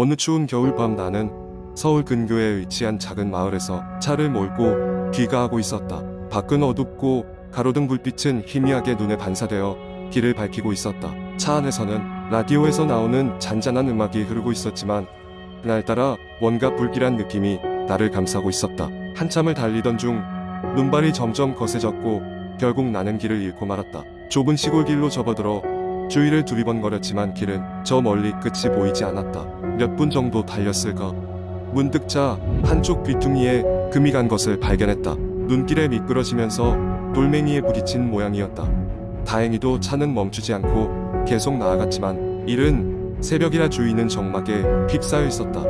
어느 추운 겨울밤 나는 서울 근교에 위치한 작은 마을에서 차를 몰고 귀가하고 있었다. 밖은 어둡고 가로등 불빛은 희미하게 눈에 반사되어 길을 밝히고 있었다. 차 안에서는 라디오에서 나오는 잔잔한 음악이 흐르고 있었지만 그날따라 뭔가 불길한 느낌이 나를 감싸고 있었다. 한참을 달리던 중 눈발이 점점 거세졌고 결국 나는 길을 잃고 말았다. 좁은 시골 길로 접어들어 주위를 두리번거렸지만 길은 저 멀리 끝이 보이지 않았다. 몇 분 정도 달렸을까? 문득 차 한쪽 귀퉁이에 금이 간 것을 발견했다. 눈길에 미끄러지면서 돌멩이에 부딪힌 모양이었다. 다행히도 차는 멈추지 않고 계속 나아갔지만 이른 새벽이라 주위는 정막에 휩싸여 있었다.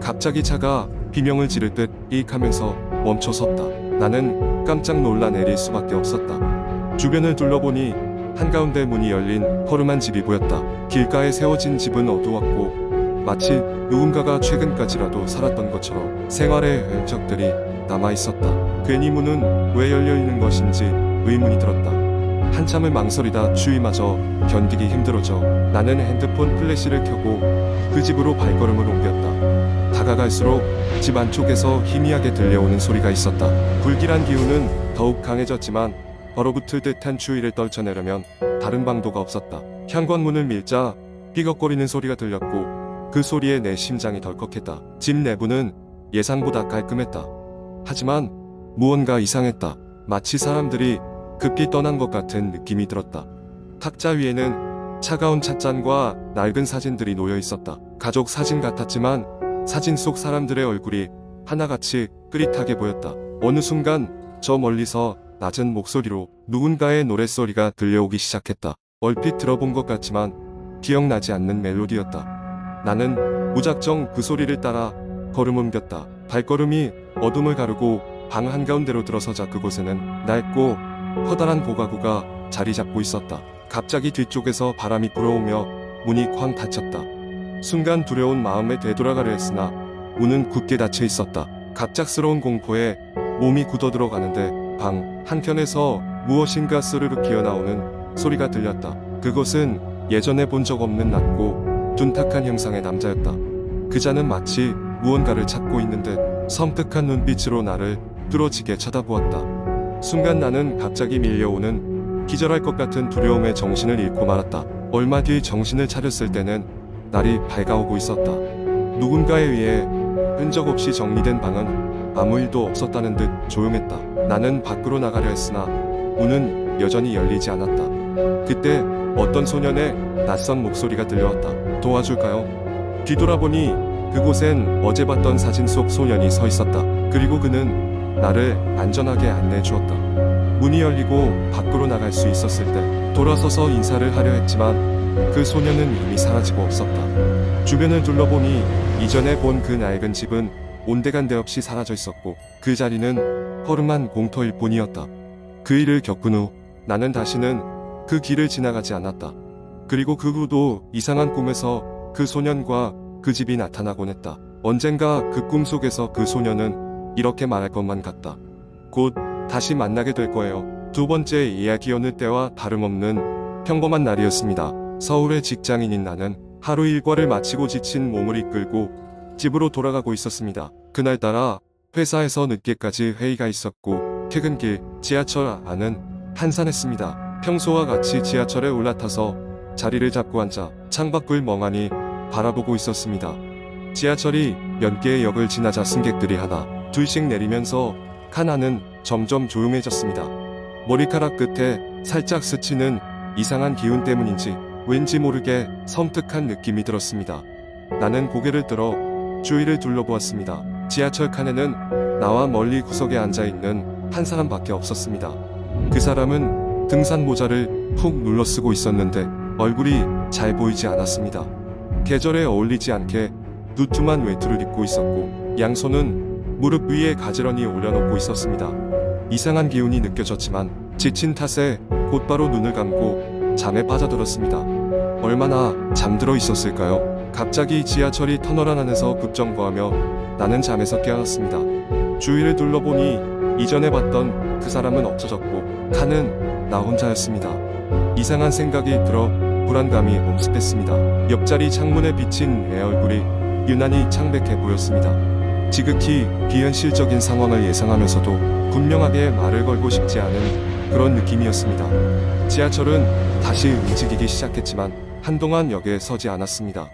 갑자기 차가 비명을 지를 듯 이익하면서 멈춰 섰다. 나는 깜짝 놀라 내릴 수밖에 없었다. 주변을 둘러보니 한가운데 문이 열린 허름한 집이 보였다. 길가에 세워진 집은 어두웠고 마치 누군가가 최근까지라도 살았던 것처럼 생활의 흔적들이 남아 있었다. 괜히 문은 왜 열려 있는 것인지 의문이 들었다. 한참을 망설이다 추위마저 견디기 힘들어져 나는 핸드폰 플래시를 켜고 그 집으로 발걸음을 옮겼다. 다가갈수록 집 안쪽에서 희미하게 들려오는 소리가 있었다. 불길한 기운은 더욱 강해졌지만 얼어붙을 듯한 추위를 떨쳐내려면 다른 방도가 없었다. 현관문을 밀자 삐걱거리는 소리가 들렸고 그 소리에 내 심장이 덜컥했다. 집 내부는 예상보다 깔끔했다. 하지만 무언가 이상했다. 마치 사람들이 급히 떠난 것 같은 느낌이 들었다. 탁자 위에는 차가운 찻잔과 낡은 사진들이 놓여 있었다. 가족 사진 같았지만 사진 속 사람들의 얼굴이 하나같이 끓릿하게 보였다. 어느 순간 저 멀리서 낮은 목소리로 누군가의 노랫소리가 들려오기 시작했다. 얼핏 들어본 것 같지만 기억나지 않는 멜로디였다. 나는 무작정 그 소리를 따라 걸음 옮겼다. 발걸음이 어둠을 가르고 방 한가운데로 들어서자 그곳에는 낡고 커다란 고가구가 자리 잡고 있었다. 갑자기 뒤쪽에서 바람이 불어오며 문이 쾅 닫혔다. 순간 두려운 마음에 되돌아가려 했으나 문은 굳게 닫혀 있었다. 갑작스러운 공포에 몸이 굳어들어 가는데 방 한켠에서 무엇인가 스르르 기어나오는 소리가 들렸다. 그것은 예전에 본 적 없는 낮고 둔탁한 형상의 남자였다. 그자는 마치 무언가를 찾고 있는 듯 섬뜩한 눈빛으로 나를 뚫어지게 쳐다보았다. 순간 나는 갑자기 밀려오는 기절할 것 같은 두려움에 정신을 잃고 말았다. 얼마 뒤 정신을 차렸을 때는 날이 밝아오고 있었다. 누군가에 의해 흔적 없이 정리된 방은 아무 일도 없었다는 듯 조용했다. 나는 밖으로 나가려 했으나 문은 여전히 열리지 않았다. 그때 어떤 소년의 낯선 목소리가 들려왔다. 도와줄까요? 뒤돌아보니 그곳엔 어제 봤던 사진 속 소년이 서 있었다. 그리고 그는 나를 안전하게 안내해 주었다. 문이 열리고 밖으로 나갈 수 있었을 때 돌아서서 인사를 하려 했지만 그 소년은 이미 사라지고 없었다. 주변을 둘러보니 이전에 본 그 낡은 집은 온데간데 없이 사라져 있었고 그 자리는 허름한 공터일 뿐이었다. 그 일을 겪은 후 나는 다시는 그 길을 지나가지 않았다. 그리고 그 후도 이상한 꿈에서 그 소년과 그 집이 나타나곤 했다. 언젠가 그 꿈 속에서 그 소년은 이렇게 말할 것만 같다. 곧 다시 만나게 될 거예요. 두 번째 이야기였을 때와 다름없는 평범한 날이었습니다. 서울의 직장인인 나는 하루 일과를 마치고 지친 몸을 이끌고 집으로 돌아가고 있었습니다. 그날따라 회사에서 늦게까지 회의가 있었고 퇴근길 지하철 안은 한산했습니다. 평소와 같이 지하철에 올라타서 자리를 잡고 앉아 창밖을 멍하니 바라보고 있었습니다. 지하철이 몇 개의 역을 지나자 승객들이 하나 둘씩 내리면서 칸 점점 조용해졌습니다. 머리카락 끝에 살짝 스치는 이상한 기운 때문인지 왠지 모르게 섬뜩한 느낌이 들었습니다. 나는 고개를 들어 주위를 둘러보았습니다. 지하철 칸에는 나와 멀리 구석에 앉아 있는 한 사람밖에 없었습니다. 그 사람은 등산 모자를 푹 눌러 쓰고 있었는데 얼굴이 잘 보이지 않았습니다. 계절에 어울리지 않게 누툼한 외투를 입고 있었고 양손은 무릎 위에 가지런히 올려놓고 있었습니다. 이상한 기운이 느껴졌지만 지친 탓에 곧바로 눈을 감고 잠에 빠져들었습니다. 얼마나 잠들어 있었을까요? 갑자기 지하철이 터널 안에서 급정거하며 나는 잠에서 깨어났습니다. 주위를 둘러보니 이전에 봤던 그 사람은 없어졌고 칸은 나 혼자였습니다. 이상한 생각이 들어 불안감이 엄습했습니다. 옆자리 창문에 비친 내 얼굴이 유난히 창백해 보였습니다. 지극히 비현실적인 상황을 예상하면서도 분명하게 말을 걸고 싶지 않은 그런 느낌이었습니다. 지하철은 다시 움직이기 시작했지만 한동안 역에 서지 않았습니다.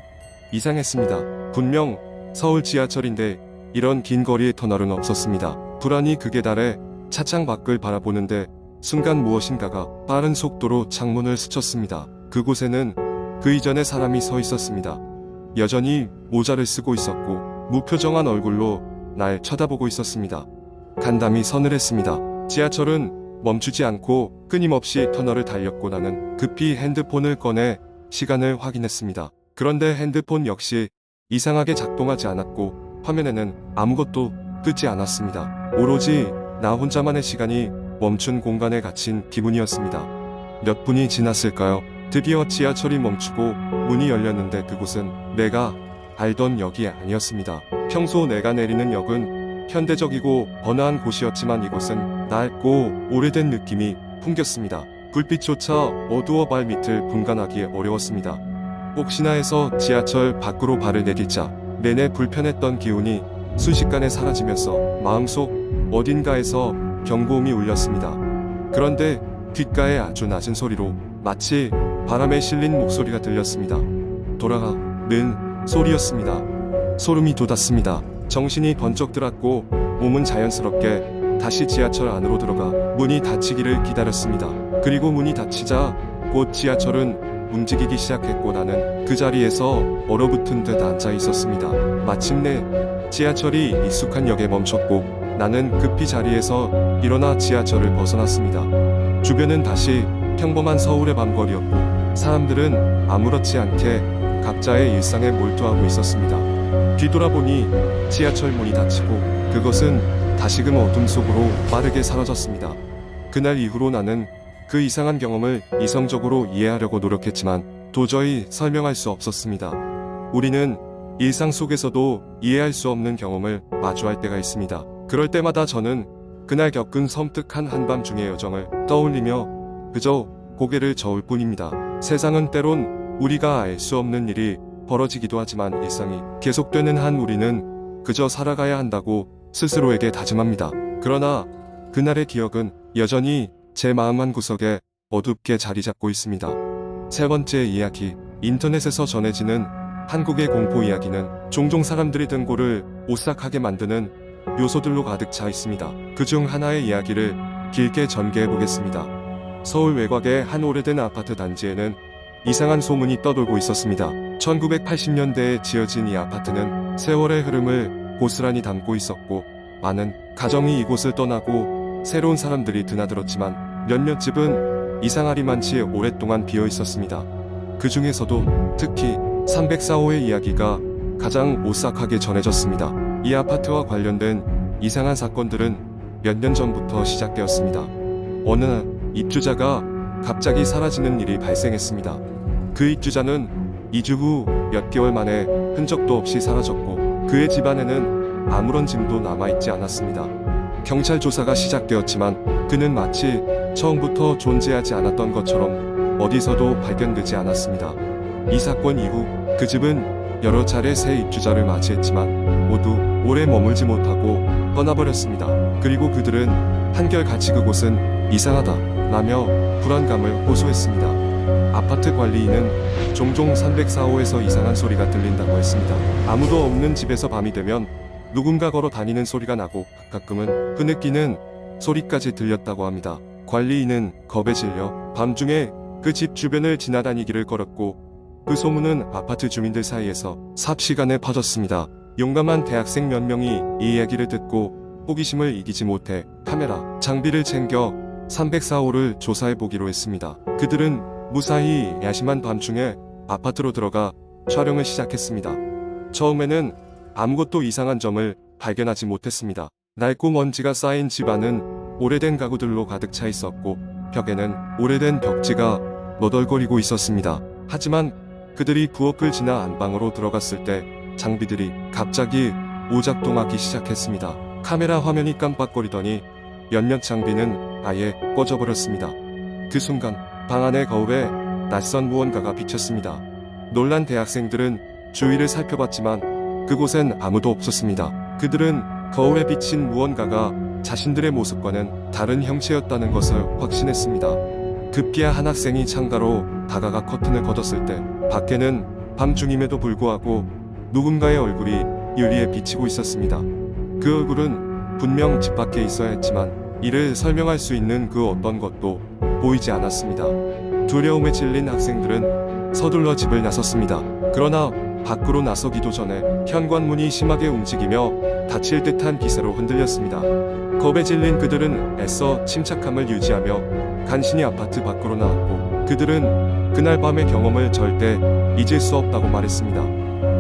이상했습니다. 분명 서울 지하철인데 이런 긴 거리의 터널은 없었습니다. 불안이 극에 달해 차창 밖을 바라보는데 순간 무엇인가가 빠른 속도로 창문을 스쳤습니다. 그곳에는 그 이전에 사람이 서 있었습니다. 여전히 모자를 쓰고 있었고 무표정한 얼굴로 날 쳐다보고 있었습니다. 간담이 서늘했습니다. 지하철은 멈추지 않고 끊임없이 터널을 달렸고 나는 급히 핸드폰을 꺼내 시간을 확인했습니다. 그런데 핸드폰 역시 이상하게 작동하지 않았고 화면에는 아무것도 뜨지 않았습니다. 오로지 나 혼자만의 시간이 멈춘 공간에 갇힌 기분이었습니다. 몇 분이 지났을까요? 드디어 지하철이 멈추고 문이 열렸는데 그곳은 내가 알던 역이 아니었습니다. 평소 내가 내리는 역은 현대적이고 번화한 곳이었지만 이곳은 낡고 오래된 느낌이 풍겼습니다. 불빛조차 어두워 발밑을 분간하기 어려웠습니다. 혹시나 해서 지하철 밖으로 발을 내딛자 내내 불편했던 기운이 순식간에 사라지면서 마음속 어딘가에서 경고음이 울렸습니다. 그런데 귓가에 아주 낮은 소리로 마치 바람에 실린 목소리가 들렸습니다. 돌아가 는 소리였습니다. 소름이 돋았습니다. 정신이 번쩍 들었고 몸은 자연스럽게 다시 지하철 안으로 들어가 문이 닫히기를 기다렸습니다. 그리고 문이 닫히자 곧 지하철은 움직이기 시작했고 나는 그 자리에서 얼어붙은 듯 앉아 있었습니다. 마침내 지하철이 익숙한 역에 멈췄고 나는 급히 자리에서 일어나 지하철을 벗어났습니다. 주변은 다시 평범한 서울의 밤거리였고 사람들은 아무렇지 않게 각자의 일상에 몰두하고 있었습니다. 뒤돌아보니 지하철 문이 닫히고 그것은 다시금 어둠 속으로 빠르게 사라졌습니다. 그날 이후로 나는 그 이상한 경험을 이성적으로 이해하려고 노력했지만 도저히 설명할 수 없었습니다. 우리는 일상 속에서도 이해할 수 없는 경험을 마주할 때가 있습니다. 그럴 때마다 저는 그날 겪은 섬뜩한 한밤중의 여정을 떠올리며 그저 고개를 저을 뿐입니다. 세상은 때론 우리가 알 수 없는 일이 벌어지기도 하지만 일상이 계속되는 한 우리는 그저 살아가야 한다고 스스로에게 다짐합니다. 그러나 그날의 기억은 여전히 제 마음 한 구석에 어둡게 자리 잡고 있습니다. 세 번째 이야기, 인터넷에서 전해지는 한국의 공포 이야기는 종종 사람들이 등골을 오싹하게 만드는 요소들로 가득 차 있습니다. 그 중 하나의 이야기를 길게 전개해 보겠습니다. 서울 외곽의 한 오래된 아파트 단지에는 이상한 소문이 떠돌고 있었습니다. 1980년대에 지어진 이 아파트는 세월의 흐름을 고스란히 담고 있었고 많은 가정이 이곳을 떠나고 새로운 사람들이 드나들었지만 몇몇 집은 이상하리만치 오랫동안 비어 있었습니다. 그 중에서도 특히 304호의 이야기가 가장 오싹하게 전해졌습니다. 이 아파트와 관련된 이상한 사건들은 몇 년 전부터 시작되었습니다. 어느 날 입주자가 갑자기 사라지는 일이 발생했습니다. 그 입주자는 2주 후 몇 개월 만에 흔적도 없이 사라졌고 그의 집안에는 아무런 짐도 남아있지 않았습니다. 경찰 조사가 시작되었지만 그는 마치 처음부터 존재하지 않았던 것처럼 어디서도 발견되지 않았습니다. 이 사건 이후 그 집은 여러 차례 새 입주자를 맞이했지만 모두 오래 머물지 못하고 떠나버렸습니다. 그리고 그들은 한결같이 그곳은 이상하다 라며 불안감을 호소했습니다. 아파트 관리인은 종종 304호에서 이상한 소리가 들린다고 했습니다. 아무도 없는 집에서 밤이 되면 누군가 걸어 다니는 소리가 나고 가끔은 흐느끼는 소리까지 들렸다고 합니다. 관리인은 겁에 질려 밤중에 그 집 주변을 지나다니기를 걸었고 그 소문은 아파트 주민들 사이에서 삽시간에 퍼졌습니다. 용감한 대학생 몇 명이 이 이야기를 듣고 호기심을 이기지 못해 카메라, 장비를 챙겨 304호를 조사해 보기로 했습니다. 그들은 무사히 야심한 밤중에 아파트로 들어가 촬영을 시작했습니다. 처음에는 아무것도 이상한 점을 발견하지 못했습니다. 낡고 먼지가 쌓인 집안은 오래된 가구들로 가득 차 있었고 벽에는 오래된 벽지가 너덜거리고 있었습니다. 하지만 그들이 부엌을 지나 안방으로 들어갔을 때 장비들이 갑자기 오작동하기 시작했습니다. 카메라 화면이 깜빡거리더니 몇몇 장비는 아예 꺼져버렸습니다. 그 순간 방 안의 거울에 낯선 무언가가 비쳤습니다. 놀란 대학생들은 주위를 살펴봤지만 그곳엔 아무도 없었습니다. 그들은 거울에 비친 무언가가 자신들의 모습과는 다른 형체였다는 것을 확신했습니다. 급기야 한 학생이 창가로 다가가 커튼을 걷었을 때 밖에는 밤중임에도 불구하고 누군가의 얼굴이 유리에 비치고 있었습니다. 그 얼굴은 분명 집 밖에 있어야 했지만 이를 설명할 수 있는 그 어떤 것도 보이지 않았습니다. 두려움에 질린 학생들은 서둘러 집을 나섰습니다. 그러나 밖으로 나서기도 전에 현관문이 심하게 움직이며 닫힐 듯한 기세로 흔들렸습니다. 겁에 질린 그들은 애써 침착함을 유지하며 간신히 아파트 밖으로 나왔고 그들은 그날 밤의 경험을 절대 잊을 수 없다고 말했습니다.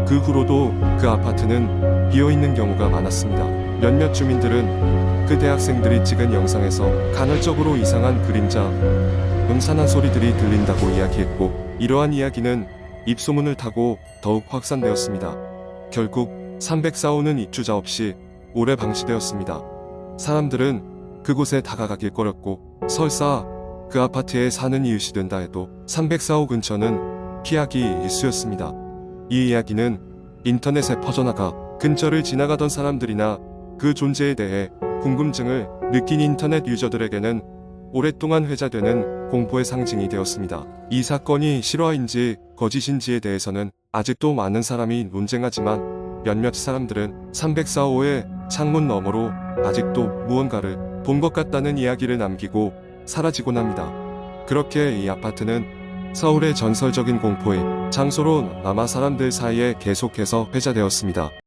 그 후로도 그 아파트는 비어 있는 경우가 많았습니다. 몇몇 주민들은 그 대학생들이 찍은 영상에서 간헐적으로 이상한 그림자, 음산한 소리들이 들린다고 이야기했고 이러한 이야기는 입소문을 타고 더욱 확산되었습니다. 결국 304호는 입주자 없이 오래 방치되었습니다. 사람들은 그곳에 다가가길 꺼렸고 설사 그 아파트에 사는 이웃이 된다 해도 304호 근처는 피하기 일쑤였습니다. 이 이야기는 인터넷에 퍼져나가 근처를 지나가던 사람들이나 그 존재에 대해 궁금증을 느낀 인터넷 유저들에게는 오랫동안 회자되는 공포의 상징이 되었습니다. 이 사건이 실화인지 거짓인지에 대해서는 아직도 많은 사람이 논쟁하지만 몇몇 사람들은 304호의 창문 너머로 아직도 무언가를 본 것 같다는 이야기를 남기고 사라지곤 합니다. 그렇게 이 아파트는 서울의 전설적인 공포의 장소로 남아 사람들 사이에 계속해서 회자되었습니다.